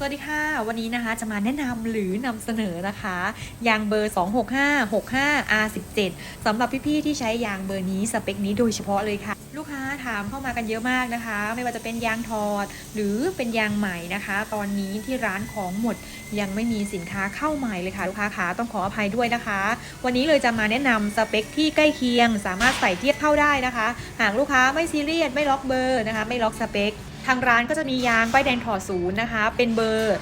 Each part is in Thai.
สวัสดีค่ะ วันนี้นะคะจะมาแนะนำหรือนำเสนอนะคะ ยางเบอร์ 265 65 R17 สำหรับพี่ๆที่ใช้ยางเบอร์นี้สเปคนี้โดยเฉพาะเลยค่ะ ลูกค้าถามเข้ามากันเยอะมากนะคะ ไม่ว่าจะเป็นยางถอด หรือเป็นยางใหม่นะคะ ตอนนี้ที่ร้านของหมดยังไม่มีสินค้าเข้าใหม่เลยค่ะ ลูกค้าขาต้องขออภัยด้วยนะคะ วันนี้เลยจะมาแนะนำสเปคที่ใกล้เคียง สามารถใส่เทียบเข้าได้นะคะ หากลูกค้าไม่ซีเรียสไม่ล็อกเบอร์นะคะ ไม่ล็อกสเปค ทางร้านก็จะมียางป้ายแดงถอดศูนย์นะคะ เป็นเบอร์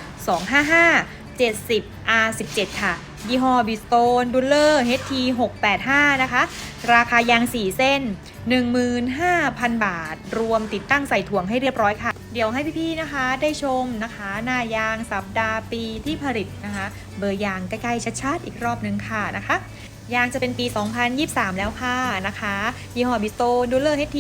255 70 R17 ค่ะ ยี่ห้อบิสโตนดูเลอร์ HT 685 นะคะ ราคายาง 4 เส้น 15,000 บาท รวมติดตั้งใส่ถ่วงให้เรียบร้อยค่ะ เดี๋ยวให้พี่ๆนะคะได้ชมนะคะ หน้ายางสัปดาห์ปีที่ผลิตนะคะ เบอร์ยางใกล้ๆชัดๆอีกรอบนึงค่ะนะคะยางจะเป็นปี 2023 แล้วค่ะนะคะยี่ห้อบิสโตดูเลอร์ HT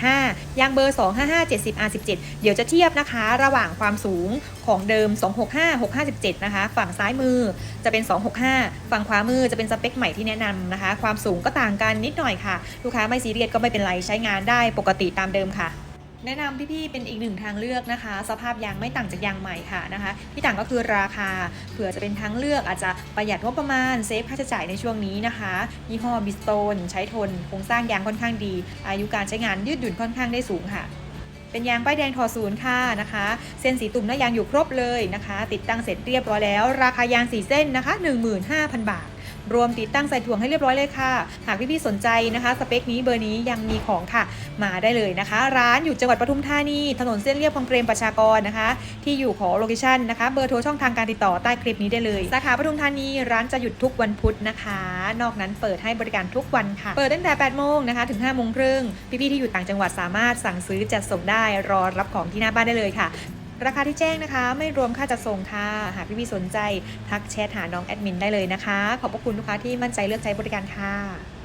685 ยางเบอร์ 255 70 R17 เดี๋ยวจะเทียบนะคะ ระหว่างความสูงของเดิม 265 657 นะคะ ฝั่งซ้ายมือจะเป็น 265 ฝั่งขวามือจะเป็นสเปคใหม่ที่แนะนำนะคะ ความสูงก็ต่างกันนิดหน่อยค่ะ ลูกค้าไม่ซีเรียสก็ไม่เป็นไรใช้งานได้ปกติตามเดิมค่ะ แนะนำพี่ๆเป็นอีกหนึ่งทางเลือกนะคะ สภาพยางไม่ต่างจากยางใหม่ค่ะนะคะที่ต่างก็คือราคาเผื่อจะเป็นทางเลือกอาจจะประหยัดงบประมาณเซฟค่าใช้จ่ายในช่วงนี้นะคะยี่ห้อบิสโตนใช้ทนโครงสร้างยางค่อนข้างดี อายุการใช้งานยืดหยุ่นค่อนข้างได้สูงค่ะ เป็นยางป้ายแดงทอศูนย์ค่ะนะคะ เส้นสีตุ่มหน้ายางอยู่ครบเลยนะคะ ติดตั้งเสร็จเรียบร้อยแล้ว ราคายาง4เส้นนะคะ 15,000 บาท รวมติดตั้งใส่ถ่วงให้เรียบร้อยเลยค่ะ หากพี่ๆสนใจนะคะ สเปคนี้เบอร์นี้ยังมีของค่ะ มาได้เลยนะคะ ร้านอยู่จังหวัดปทุมธานีถนนเส้นเรียบคลองเปรมประชากรนะคะ ที่อยู่ของโลเคชั่นนะคะ เบอร์โทรช่องทางการติดต่อใต้คลิปนี้ได้เลยสาขาปทุมธานีร้านจะหยุดทุกวันพุธนะคะ นอกนั้นเปิดให้บริการทุกวันค่ะ เปิดตั้งแต่8โมงนะคะถึง5โมงครึ่งพี่ๆที่อยู่ต่างจังหวัดสามารถสั่งซื้อจัดส่งได้รอรับของที่หน้าบ้านได้เลยค่ะ ราคาที่แจ้งนะคะ ไม่รวมค่าจัดส่งค่ะ หากพี่ๆสนใจ ทักแชทหาน้องแอดมินได้เลยนะคะ ขอบพระคุณลูกค้าที่มั่นใจเลือกใช้บริการค่ะ